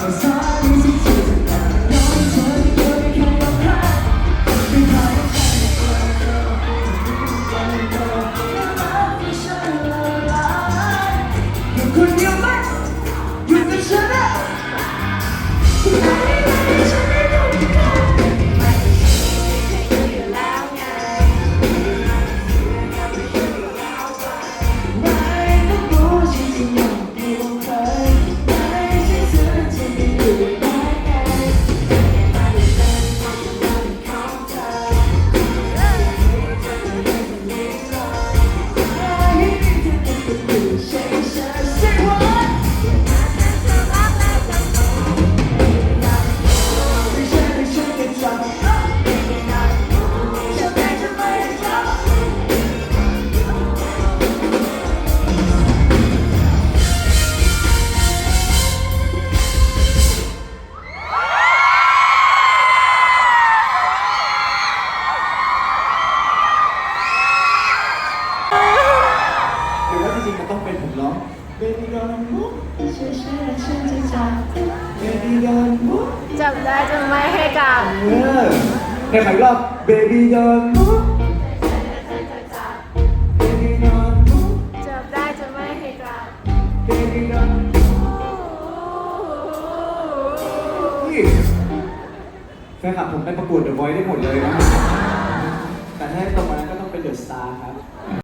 to จับได้จะไม่ให้กลับเออแค่ไหนรอบ Baby don't move จับได้จะไม่ให้กลับ Baby gonna move นี่แฟนคลัผมไปประกวด The Voice ได้หมดเลยนะ แต่ถ้าตรงมาก็ต้องเป็นเด The ซาร์ครับ